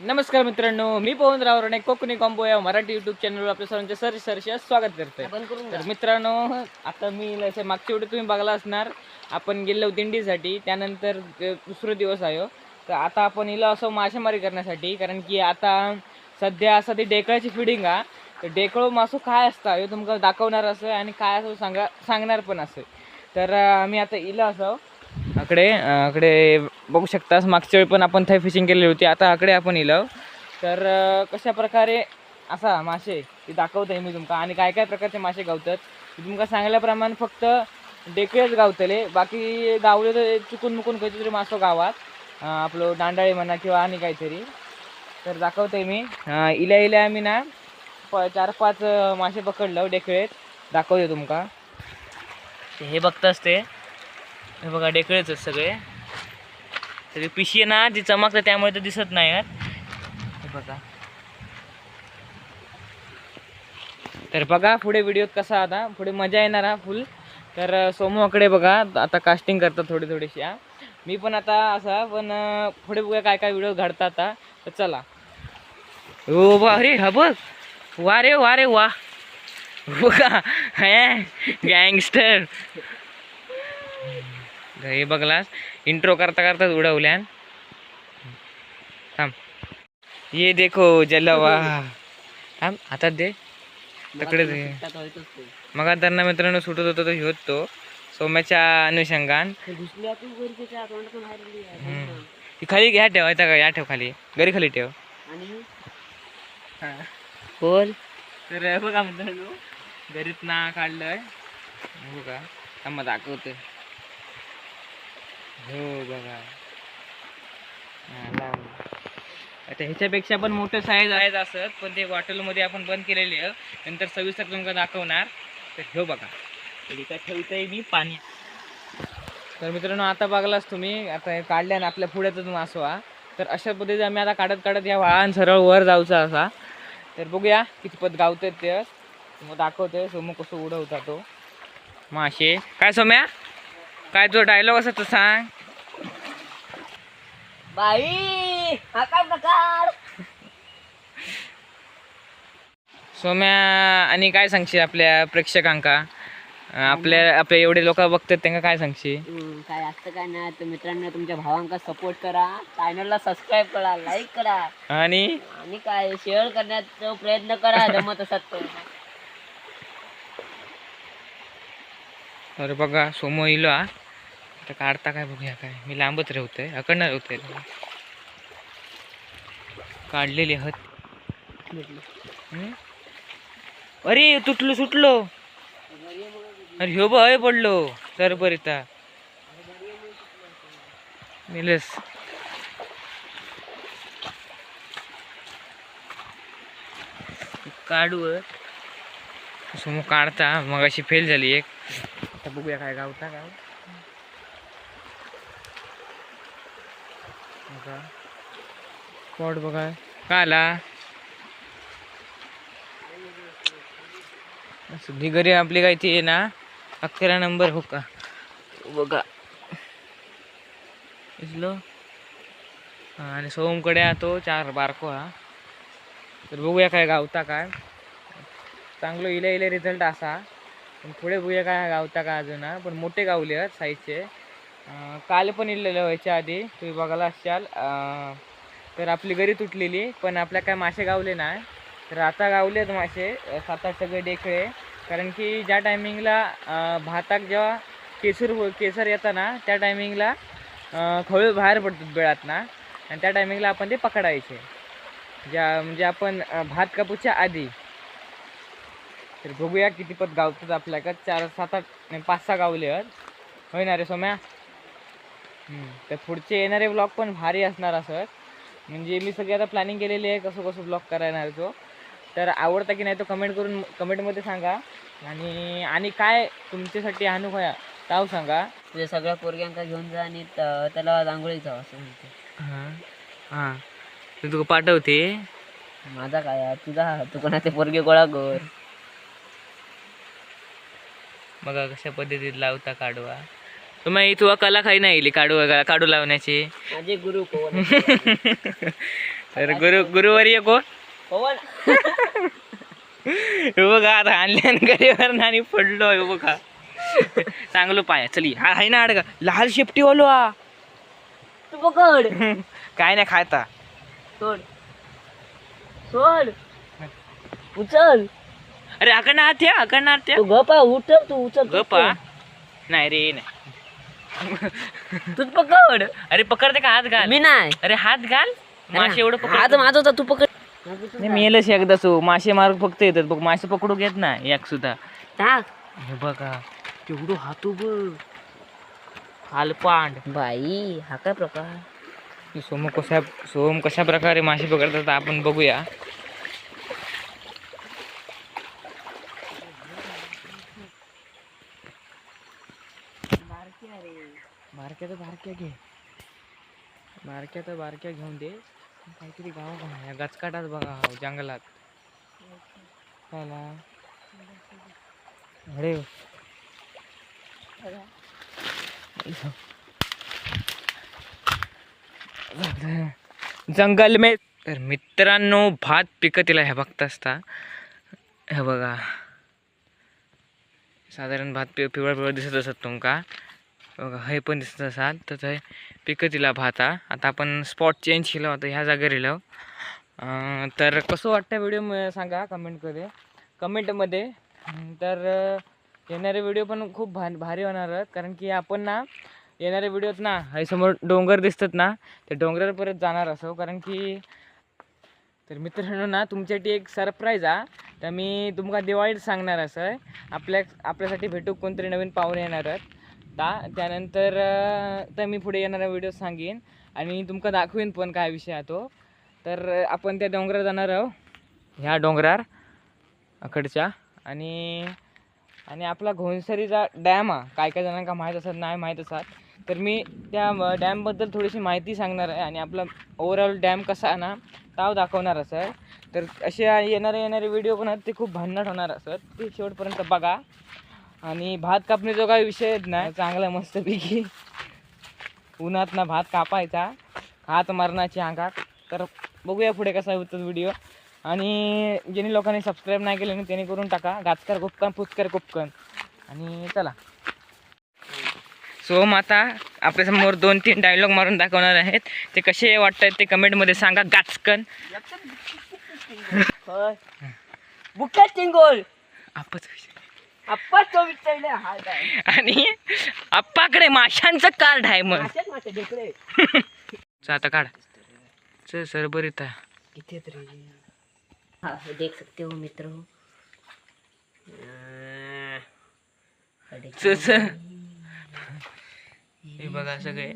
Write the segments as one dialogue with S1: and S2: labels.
S1: नमस्कार मित्रांनो मी पवन रावराणे कोकणी कॉम्बो या मराठी युट्यूब चॅनलवर आपल्या सर्वांचे सर सरशी स्वागत करतोय. तर मित्रांनो आता मी मागच्या वेळी तुम्ही बघला असणार. आपण गेलो दिंडीसाठी त्यानंतर दुसरा दिवस हो. तर आता आपण इला असं मासेमारी करण्यासाठी कारण की आता सध्या असं ते डेकळाची फिडिंग हा तर डेकळो मासो काय असता हे तुमका दाखवणार असं आणि काय असं सांगा सांगणार पण असं. तर आम्ही आता इला असं. आकडे आकडे बघू शकतास. मागच्या वेळी पण आपण थंय फिशिंग केलेली होती. आता आकडे आपण इलं तर कशा प्रकारे असा मासे ते दाखवतोय मी तुमका आणि काय काय प्रकारचे मासे गावतात. तुमका सांगल्याप्रमाणे फक्त डेकळेच गावतले. बाकी गावले तर चुकून मुकून काहीतरी मासो गावात. आपलं दांडाळे म्हणा किंवा आणि काहीतरी. तर दाखवतोय मी. इल्या इल्या आम्ही ना प चार पाच मासे पकडलं डेकळेत दाखवते तुमका ते हे बघताच ते. हे बघा डेकळेच सगळे. सगळी पिशी आहे ना ती चमकतं त्यामुळे तर दिसत नाही हे बघा. तर बघा पुढे व्हिडिओत कसा आता. पुढे मजा येणार हा फुल तर अं, बघा. आता कास्टिंग करतात थोडी थोडीशी हा. मी पण आता असा पण पुढे बघा काय काय व्हिडिओ घडतात आता. तर चला. हो बा अरे हा बघ. वा रे वा रे वा. बघा. गँगस्टर हे बघलास? इंट्रो करता करताच उडवल्यान. थांब. ये देखो जलवा. थांब हातात दे. तकडे दे. मग त्यांना मित्रांनो सुटत होतो तो ह्योच तो सोम्याच्या अनुषंगान. ती खाली घ्या ठेव आता या ठेव खाली. घरी खाली ठेव. बोल. तर बघा मित्रांनो घरीत ना काढलंय. बघा थांबा दाखवते. हो बघा. हा. आता ह्याच्यापेक्षा पण मोठं साईज आहेत असत पण ते बॉटलमध्ये आपण बंद केलेले आहे. नंतर सविस्तर तुमका दाखवणार. तर घेऊ बघा. इथं ठेवतोय मी? पाणी. तर मित्रांनो आता बघलाच तुम्ही आता हे काढल्या ना आपल्या पुढ्यातच मासो हा तर अशा पद्धतीने आम्ही आता काढत काढत या वाहन सरळ वर जाऊचा असा. तर बघूया कितपत गावतात ते. मग दाखवतोय सोमू कसं उडवता तो. मासे. काय सोम्या? काय तो डायलॉग असा तो सांग.
S2: बाई हा काय प्रकार?
S1: सोम्या आणि काय सांगशील आपल्या प्रेक्षकांका? आपल्या आपल्या एवढे लोक बघतात त्यांना काय सांगशील?
S2: हम्म, काय असतं काय नाही तर मित्रांनो तुमच्या भावांका सपोर्ट करा चॅनलला सबस्क्राईब करा लाईक करा.
S1: आणि?
S2: आणि काय शेअर करण्याचा प्रयत्न करा जमत असत तर.
S1: अरे बघा सोमो इलो हा. आता काढता काय बघूया काय. मी लांबच आहे अकडनं होते काढलेली हत अरे तुटलो सुटलो. अरे ह्यो बय पडलो. तर बरिता मिलस काढू समोर काढता मग अशी फेल झाली एक. आता बघूया काय गावता काय. बघा. स्पॉट बघा. काय आला सुद्धी घरी आपली काय ती ना अकरा नंबर हो का. बघा. दिसलो? आणि सोमकडे तो चार बारको हा. तर बघूया काय गावता काय. चांगलं इले इले रिझल्ट असा. पण पुढे भुया काय गावता का अजून पण मोठे गावले आहेत साईजचे. काल पण इलेलं व्हायच्या आधी तुम्ही बघायला असाल. तर आपली गरी तुटलेली पण आपल्या काय मासे गावले नाही तर आता गावले आहेत मासे सात आठ सगळे डेखळे कारण की ज्या टायमिंगला भाताक जेव्हा केसर हो, केसर येतं ना त्या टायमिंगला खवळे बाहेर पडतात बेळात ना आणि त्या टायमिंगला आपण ते पकडायचे. ज्या म्हणजे आपण भात कापूच्या आधी तर बघूया किती पत गावतात आपल्याकडे चार सात आठ नाही पाच सहा गावले आहेत. होय ना रे सोम्या. तर पुढचे येणारे ब्लॉग पण भारी असणार असं. म्हणजे मी सगळे आता प्लॅनिंग केलेली आहे कसं कसं ब्लॉग करायला तो. तर आवडता की नाही तो कमेंट करून कमेंटमध्ये सांगा. आणि आणि काय तुमच्यासाठी होया ताव सांगा.
S2: तुझ्या सगळ्या पोरग्यांका घेऊन जा आणि त्याला रांगोळी जाऊ असं म्हणते.
S1: हां हां. मी तुका पाठवते.
S2: माझा काय? तुझा? तू कोणाचे पोरगे गोळा कर.
S1: बघा कशा पद्धतीत लावता काढवा तुम्ही तुला कला काही नाही येईल काढू काढू लावण्याची.
S2: माझे गुरु
S1: तर गुरु गुरुवारी कोण?
S2: पवन
S1: बघा आता आणल्यान गरीवर आणि पडलो हे बघा. चांगलं पाय चली. हा आहे ना अडगा लाल शेपटी ओलो हा.
S2: तू पकड.
S1: काय नाही खायता.
S2: सोड. सोड. उचल.
S1: अरे अकडनं हात या अकडनं हात या.
S2: तू गप उचल तू उचल तू
S1: नाही रे नाही.
S2: पकड. तूच पकड.
S1: अरे पकडते का हात घाल.
S2: मी नाही.
S1: अरे हात घाल. मासे एवढं पकड
S2: माझा होता तू पकड.
S1: नाही मेलच एकदा सो. मासे मार फक्त येतात. बघ मासे पकडू घेत ना एक सुद्धा. हे बघा केवढं हातू बघ हालपांड
S2: बाई हा काय प्रकार?
S1: सोम कशा सोम कशा प्रकारे मासे पकडतात आपण बघूया. बारक्या तर बारक्या घे. बारक्या तर बारक्या घेऊन दे. काहीतरी गाव बघा गचकाटात बघा हा जंगलात. अरे. जंगल मे तर मित्रांनो भात पिकतीला हे बघता असता. हे बघा. साधारण भात पि पिवळा पिवळा दिसत असत तुमका. बघा हे पण दिसत असाल. तर ते पिकं भात पाहता. आता आपण स्पॉट चेंज केला होता ह्या जागेवर तर कसं वाटतं व्हिडिओ सांगा कमेंटमध्ये कमेंटमध्ये तर येणारे व्हिडिओ पण खूप भा भारी होणार आहेत. कारण की आपण ना येणाऱ्या व्हिडिओत ना हे समोर डोंगर दिसतात ना ते डोंगरावर परत जाणार असो. कारण की तर मित्रांनो ना तुमच्यासाठी एक सरप्राईज हा. तर मी तुमका दिवाळीत सांगणार असं. आहे आपल्या आपल्यासाठी भेटू कोणतरी नवीन पाहुणे येणार आहेत. ता त्यानंतर तर मी पुढे येणारा व्हिडिओ सांगेन आणि तुमका दाखवेन पण काय विषय आहे तो. तर आपण त्या डोंगरात जाणार आहो ह्या डोंगरावर अकडच्या. आणि आणि आपला घोणसरीचा डॅम हा काय काय जणांका माहीत असत नाही माहीत असत तर मी त्या डॅमबद्दल थोडीशी माहिती सांगणार आहे आणि आपला ओव्हरऑल डॅम कसा आहे ना ताव दाखवणार असं तर असे येणारे येणारे व्हिडिओ पण आहेत ते खूप भन्नाट होणार असत ते शेवटपर्यंत बघा. आणि भात कापणीचा काही विषयच नाही चांगला मस्तपैकी. उन्हात ना भात कापायचा हात मारण्याची अंगात तर बघूया पुढे कसा होतो व्हिडिओ आणि ज्यांनी लोकांनी सबस्क्राईब नाही केलं त्यांनी करून टाका. गाचकर कुपकन पुचकर कुपकन. आणि चला. सो आता आपल्यासमोर दोन तीन डायलॉग मारून दाखवणार आहेत. ते कसे वाटत आहेत ते कमेंटमध्ये सांगा गाचकन
S2: बुक्यात टिंगोल
S1: आपच
S2: काय
S1: आणि आप्पाकडे माशांचं कार्ड आहे मग. आता काढ. सर बरीत
S2: किती तरी. हाँ देख सकते हो मित्र. हो
S1: चल हे बघा सगळे.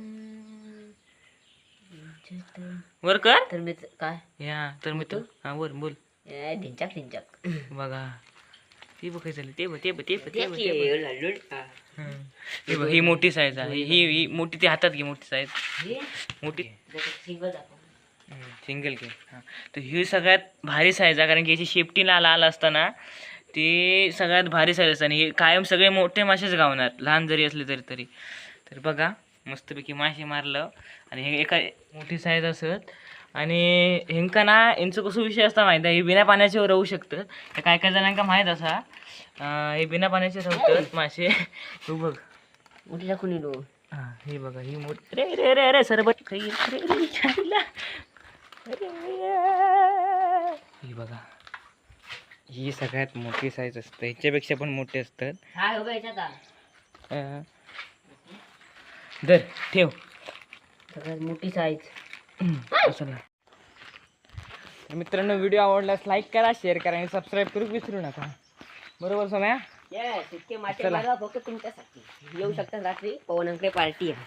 S1: वर कर.
S2: तर मित्र काय?
S1: या तर मी तू हा वर बोल.
S2: ढिंचाक ढिंचाक.
S1: बघा. ते बघ काय झालं ते बघ ते बघ ते बघ ते बघ ते बघ. हं. बघ मोठी साईज आहे. ही ही मोठी ती हातात घे मोठी साईज मोठी.
S2: सिंगल
S1: घे. हां. तर ही सगळ्यात भारी साईज आहे कारण की याची शेपटी लाल लाल असताना ती सगळ्यात भारी साईज असते. आणि हे कायम सगळे मोठे मासेच गावणार लहान जरी असले तरी तरी. तर बघा मस्तपैकी मासे मारलं. आणि हे एका मोठी साईज असत. आणि हेंका ना यांचं कसं विषय असता माहीत आहे? हे बिना पाण्याचे राहू शकतं. तर काय काय जणांका माहीत असा? हे बिना पाण्याचे राहतात मासे. तू बघ.
S2: मोठी दाखवून येलो
S1: हा हे बघा ही मोठी रे रे रे रे सरबत खाई. रे रे. अरे ही बघा. ही सगळ्यात मोठी साईज असते. ह्याच्यापेक्षा पण मोठी असतात.
S2: हा हो हा.
S1: धर ठेव.
S2: सगळ्यात मोठी साईज
S1: मित्रांनो व्हिडिओ आवडल्यास लाईक करा शेअर करा आणि सबस्क्राईब करू विसरू नका. बरोबर सोम्या?
S2: येस इतके मासे
S1: चला.
S2: मारा फक्त तुमच्यासाठी. येऊ शकतात रात्री पवनांकडे पार्टी आहे.